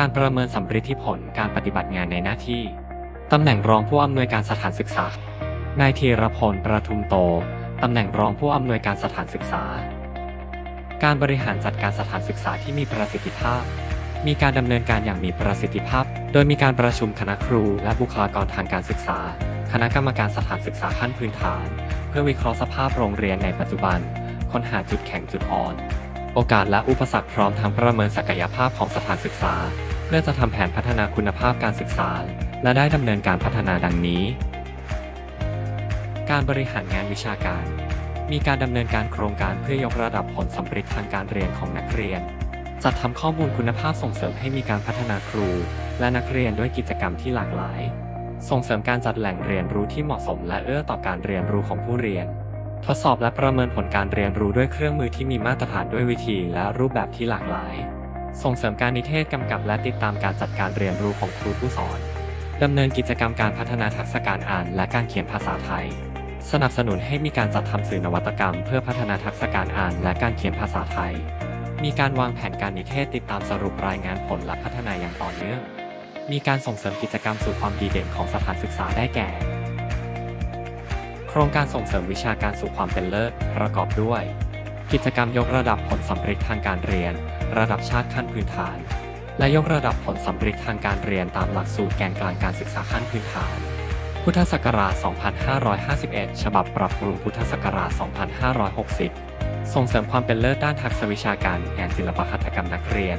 การประเมินสัมฤทธิผลการปฏิบัติงานในหน้าที่ ตำแหน่งรองผู้อำนวยการสถานศึกษา นายธีรพลประทุมโต ตำแหน่งรองผู้อำนวยการสถานศึกษา การบริหารจัดการสถานศึกษาที่มีประสิทธิภาพ มีการดำเนินการอย่างมีประสิทธิภาพ โดยมีการประชุมคณะครู และบุคลากรทางการศึกษา คณะกรรมการสถานศึกษาขั้นพื้นฐาน เพื่อวิเคราะห์สภาพโรงเรียนในปัจจุบัน ค้นหาจุดแข็งจุดอ่อน โอกาสและอุปสรรคพร้อมทั้งประเมินศักยภาพของสถานศึกษา เพื่อจะทำแผนพัฒนาคุณภาพการศึกษา และได้ดำเนินการพัฒนาดังนี้ การบริหารงานวิชาการ มีการดำเนินการโครงการเพื่อยกระดับผลสำเร็จทางการเรียนของนักเรียน จัดทำข้อมูลคุณภาพส่งเสริมให้มีการพัฒนาครู และนักเรียนด้วยกิจกรรมที่หลากหลาย ส่งเสริมการจัดแหล่งเรียนรู้ที่เหมาะสม และเอื้อต่อการเรียนรู้ของผู้เรียน ทดสอบและประเมินผลการเรียนรู้ด้วยเครื่องมือที่มีมาตรฐานด้วยวิธีและรูปแบบที่หลากหลาย ส่งเสริมการนิเทศกำกับและติดตามการจัดการเรียนรู้ของครูผู้สอนดำเนินกิจกรรมการพัฒนาทักษะการอ่านและการเขียนภาษาไทย สนับสนุนให้มีการจัดทำสื่อนวัตกรรม เพื่อพัฒนาทักษะการอ่านและการเขียนภาษาไทย มีการวางแผนการนิเทศติดตามสรุปรายงานผลและพัฒนาอย่างต่อเนื่อง มีการส่งเสริมกิจกรรมสู่ความดีเด่นของสถานศึกษาได้แก่ ครงการส่งเสริมวิชาการสู่ความเป็นเลิศประกอบด้วย กิจกรรมยกระดับผลสำเร็จทางการเรียน ระดับชาติขั้นพื้นฐาน และยกระดับผลสำเร็จทางการเรียนตามหลักสูตรแกนกลางการศึกษาขั้นพื้นฐาน พุทธศักราช 2551 ฉบับปรับปรุงพุทธศักราช 2560 ส่งเสริมความเป็นเลิศด้านทักษะวิชาการแห่งศิลปหัตถกรรมนักเรียน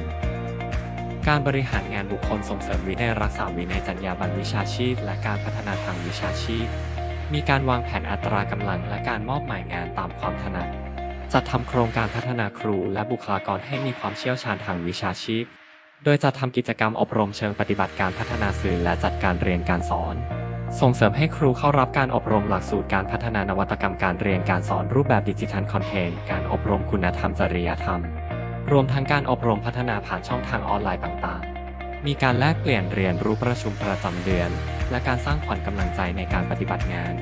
การบริหารงานบุคคลส่งเสริมวินัยรักษาวินัยจรรยาบรรณวิชาชีพ และการพัฒนาทางวิชาชีพ มีการวางแผนอัตรากำลังและการมอบหมายงานตามความถนัด จัดทำโครงการพัฒนาครูและบุคลากรให้มีความเชี่ยวชาญทางวิชาชีพ โดยจัดทำกิจกรรมอบรมเชิงปฏิบัติการพัฒนาสื่อและจัดการเรียนการสอน ส่งเสริมให้ครูเข้ารับการอบรมหลักสูตรการพัฒนานวัตกรรมการเรียนการสอนรูปแบบดิจิทัลคอนเทนต์การอบรมคุณธรรมจริยธรรม รวมทั้งการอบรมพัฒนาผ่านช่องทางออนไลน์ต่างๆ มีการแลกเปลี่ยนเรียนรู้ประชุมประจำเดือน และการสร้างขวัญกำลังใจในการปฏิบัติงาน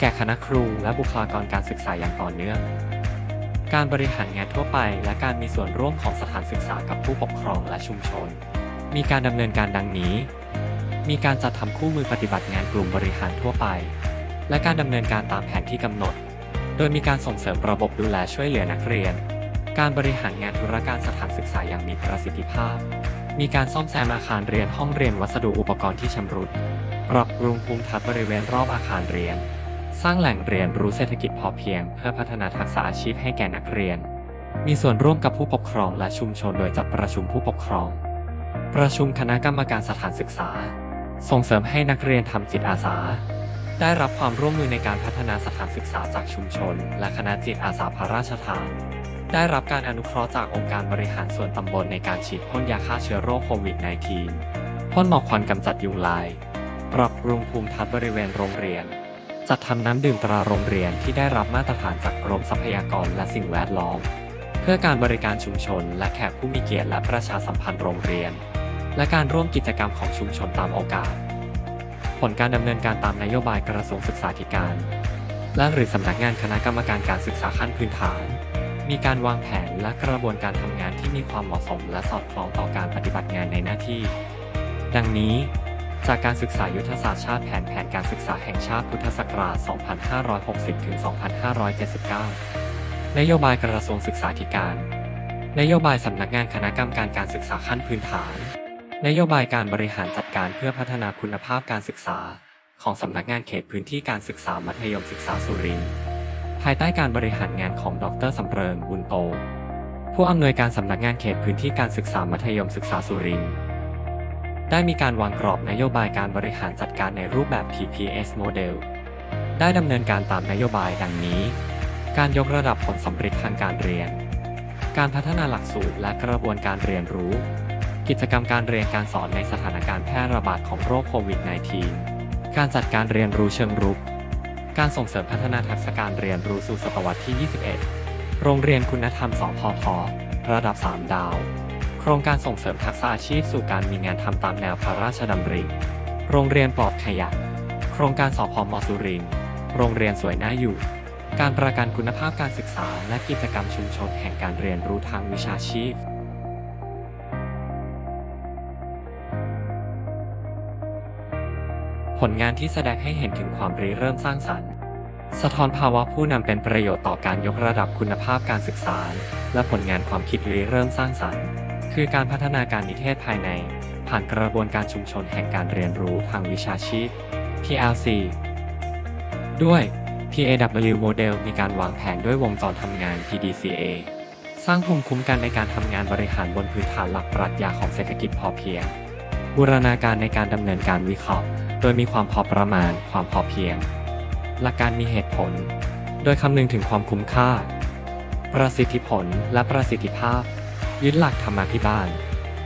แก่คณะครูและบุคลากรการศึกษาอย่างต่อเนื่อง การบริหารงานทั่วไป และการมีส่วนร่วมของสถานศึกษากับผู้ปกครองและชุมชน มีการดำเนินการดังนี้ มีการจัดทำคู่มือปฏิบัติงานกลุ่มบริหารทั่วไป และการดำเนินการตามแผนที่กำหนด โดยมีการส่งเสริมระบบดูแลช่วยเหลือนักเรียน การบริหารงานธุรการสถานศึกษาอย่างมีประสิทธิภาพ มีการซ่อมแซมอาคารเรียนห้องเรียนวัสดุอุปกรณ์ที่ชำรุด ปรับปรุงภูมิทัศน์บริเวณรอบอาคารเรียน สร้างแหล่งเรียนรู้เศรษฐกิจพอเพียง เพื่อพัฒนาทักษะอาชีพให้แก่นักเรียน มีส่วนร่วมกับผู้ปกครองและชุมชนโดยจัดประชุมผู้ปกครอง ประชุมคณะกรรมการสถานศึกษา ส่งเสริมให้นักเรียนทำจิตอาสา ได้รับความร่วมมือในการพัฒนาสถานศึกษาจากชุมชน และคณะจิตอาสาพระราชทาน ได้รับการอนุเคราะห์จากองค์การบริหารส่วนตำบลในการฉีดพ่นยาฆ่าเชื้อโรคโควิด -19 พ่นหมอกควันกำจัดยุงลาย ปรับปรุงภูมิทัศน์บริเวณโรงเรียน จัดทำน้ำดื่มตราโรงเรียนที่ได้รับมาตรฐานจากกรมทรัพยากรและสิ่งแวดล้อม เพื่อการบริการชุมชน และแขกผู้มีเกียรติและประชาสัมพันธ์โรงเรียน และการร่วมกิจกรรมของชุมชนตามโอกาส ผลการดำเนินการตามนโยบายกระทรวงศึกษาธิการ และหรือสำนักงานคณะกรรมการการศึกษาขั้นพื้นฐาน มีการวางแผนและกระบวนการทำงานที่มีความเหมาะสมและสอดคล้องต่อการปฏิบัติงานในหน้าที่ ดังนี้ จากการศึกษายุทธศาสตร์ชาติแผนแผนการศึกษาแห่งชาติพุทธศักราช 2560ถึง2579 นโยบายกระทรวงศึกษาธิการ นโยบายสำนักงานคณะกรรมการการศึกษาขั้นพื้นฐาน นโยบายการบริหารจัดการเพื่อพัฒนาคุณภาพการศึกษา ของสำนักงานเขตพื้นที่การศึกษามัธยมศึกษาสุรินทร์ ภายใต้การบริหารงานของดรสำเริงบุญโต ผู้อำนวยการสำนักงานเขตพื้นที่การศึกษามัธยมศึกษาสุรินทร์ได้มีการวางกรอบนโยบายการบริหารจัดการในรูปแบบ PPS Model ได้ดำเนินการตามนโยบายดังนี้ การยกระดับผลสำเร็จทางการเรียน การพัฒนาหลักสูตรและกระบวนการเรียนรู้ กิจกรรมการเรียนการสอนในสถานการณ์แพร่ระบาดของโรคโควิด -19 การจัดการเรียนรู้เชิงรุก การส่งเสริมพัฒนาทักษะการเรียนรู้สู่ศตวรรษที่ 21 โรงเรียนคุณธรรมสพทระดับ 3 ดาว โครงการส่งเสริมทักษะอาชีพสู่การมีงานทำตามแนวพระราชดำริ โรงเรียนปลอดขยะ โครงการสพมสุรินทร์ โรงเรียนสวยน่าอยู่ การประกันคุณภาพการศึกษา และกิจกรรมชุมชนแห่งการเรียนรู้ทางวิชาชีพ ผลงานที่แสดงให้เห็นถึงความริเริ่มสร้างสรรค์ สะท้อนภาวะผู้นำเป็นประโยชน์ต่อการยกระดับคุณภาพการศึกษา และผลงานความคิดริเริ่มสร้างสรรค์ คือการพัฒนาการนิเทศภายใน ผ่านกระบวนการชุมชนแห่งการเรียนรู้ทางวิชาชีพ PLC ด้วย PAW Model มีการวางแผนด้วยวงจรทำงาน PDCA สร้างภูมิคุ้มกันในการทำงานบริหารบนพื้นฐานหลักปรัชญาของเศรษฐกิจพอเพียง บูรณาการในการดำเนินการวิเคราะห์ โดยมีความพอประมาณ ความพอเพียง หลักการมีเหตุผล โดยคำนึงถึงความคุ้มค่า ประสิทธิผลและประสิทธิภาพ ยึดหลักธรรมาภิบาล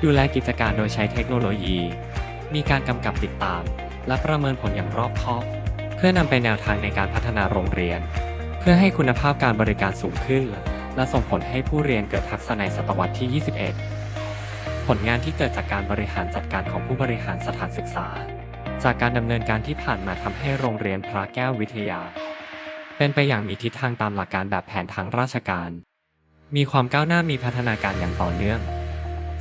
ดูแลกิจการโดยใช้เทคโนโลยี มีการกำกับติดตาม และประเมินผลอย่างรอบคอบ เพื่อนำไปแนวทางในการพัฒนาโรงเรียน เพื่อให้คุณภาพการบริการสูงขึ้น และส่งผลให้ผู้เรียนเกิดทักษะในศตวรรษที่ 21 ผลงานที่เกิดจากการบริหารจัดการของผู้บริหารสถานศึกษา จากการดำเนินการที่ผ่านมาทำให้โรงเรียนพระแก้ววิทยา เป็นไปอย่างมีทิศทางตามหลักการแบบแผนทางราชการ มีความก้าวหน้ามีพัฒนาการอย่างต่อเนื่อง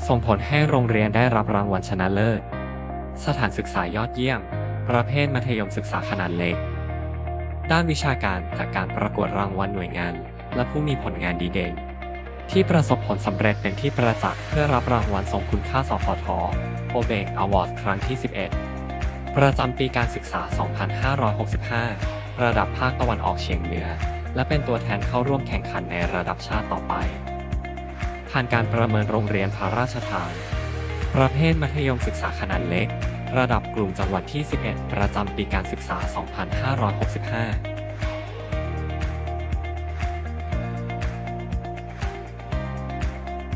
ส่งผลให้โรงเรียนได้รับรางวัลชนะเลิศ สถานศึกษายอดเยี่ยม ประเภทมัธยมศึกษาขนาดเล็ก ด้านวิชาการจากการประกวดรางวัลหน่วยงาน และผู้มีผลงานดีเด่นที่ประสบผลสำเร็จเป็นที่ประจักษ์เพื่อรับรางวัลทรงคุณค่าสพทโอเบกอวอร์ดครั้งที่ 11 ประจำปีการศึกษา 2565 ระดับภาคตะวันออกเฉียงเหนือ และเป็นตัวแทนเข้าร่วมแข่งขันในระดับชาติต่อไปผ่านการประเมินโรงเรียนพระราชทาน ประเภทมัธยมศึกษาขนาดเล็ก ระดับกลุ่มจังหวัดที่ 11 ประจำปีการศึกษา 2565